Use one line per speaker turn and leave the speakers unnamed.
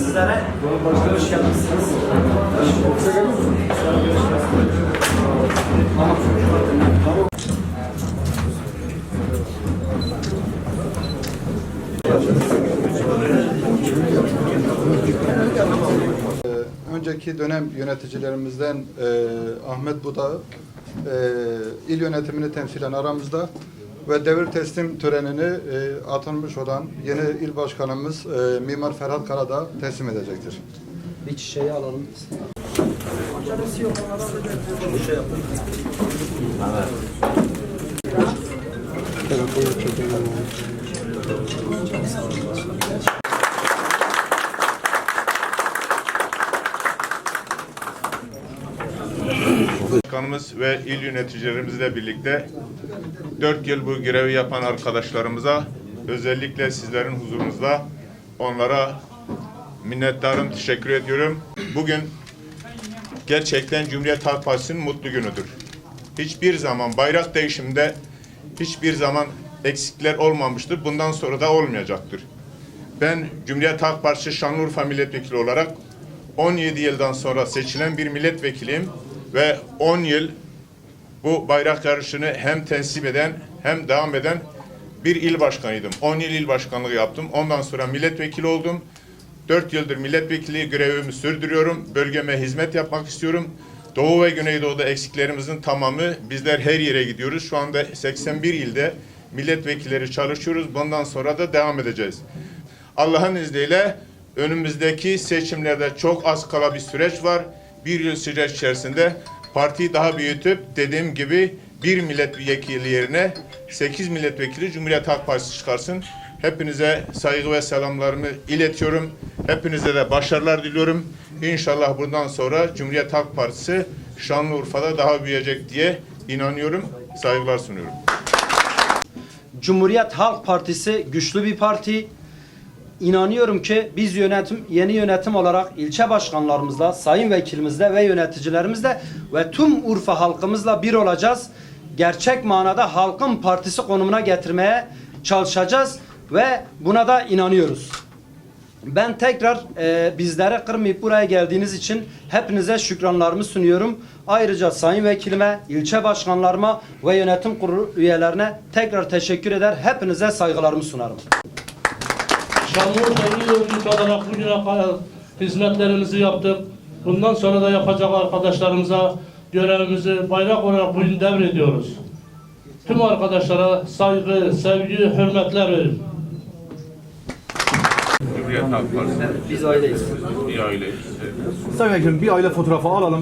sizlere. Hoş geldiniz.
önceki dönem yöneticilerimizden e, Ahmet Buda e, il yönetimini temsilen aramızda ve devir teslim törenini e, atanmış olan yeni il başkanımız e, Mimar Ferhat Karadağ teslim edecektir.
Bir çiçeği alalım.
Başkanımız ve il yöneticilerimizle birlikte 4 yıl bu görevi yapan arkadaşlarımıza özellikle sizlerin huzurunuzda onlara minnettarım, teşekkür ediyorum. Bugün gerçekten Cumhuriyet Halk Partisi'nin mutlu günüdür. Hiçbir zaman bayrak değişiminde hiçbir zaman eksikler olmamıştır. Bundan sonra da olmayacaktır. Ben Cumhuriyet Halk Partisi Şanlıurfa Milletvekili olarak 17 yıldan sonra seçilen bir milletvekiliyim ve 10 yıl bu bayrak yarışını hem tensip eden hem devam eden bir il başkanıydım. 10 yıl il başkanlığı yaptım. Ondan sonra milletvekili oldum. 4 yıldır milletvekili görevimi sürdürüyorum. Bölgeme hizmet yapmak istiyorum. Doğu ve Güneydoğu'da eksiklerimizin tamamı bizler her yere gidiyoruz. Şu anda 81 ilde milletvekilleri çalışıyoruz. Bundan sonra da devam edeceğiz. Allah'ın izniyle önümüzdeki seçimlerde çok az kala bir süreç var. Bir yıl süreç içerisinde partiyi daha büyütüp dediğim gibi bir milletvekili yerine 8 milletvekili Cumhuriyet Halk Partisi çıkarsın. Hepinize saygı ve selamlarımı iletiyorum. Hepinize de başarılar diliyorum. İnşallah bundan sonra Cumhuriyet Halk Partisi Şanlıurfa'da daha büyüyecek diye inanıyorum. Saygılar sunuyorum.
Cumhuriyet Halk Partisi güçlü bir parti. İnanıyorum ki biz yönetim yeni yönetim olarak ilçe başkanlarımızla, sayın vekilimizle ve yöneticilerimizle ve tüm Urfa halkımızla bir olacağız. Gerçek manada halkın partisi konumuna getirmeye çalışacağız ve buna da inanıyoruz. Ben tekrar e, bizlere kırmayıp buraya geldiğiniz için hepinize şükranlarımı sunuyorum. Ayrıca sayın vekilime, ilçe başkanlarıma ve yönetim kurulu üyelerine tekrar teşekkür eder. Hepinize saygılarımı sunarım.
Şanlıurfa İl olarak bugüne kadar hizmetlerimizi yaptık. Bundan sonra da yapacak arkadaşlarımıza görevimizi bayrak olarak bugün devrediyoruz. Tüm arkadaşlara saygı, sevgi, hürmetler verin.
Cumhuriyet Halk Partisi
Biz aileyiz.
bir aileyiz.
Sayın Vekilim bir aile fotoğrafı alalım.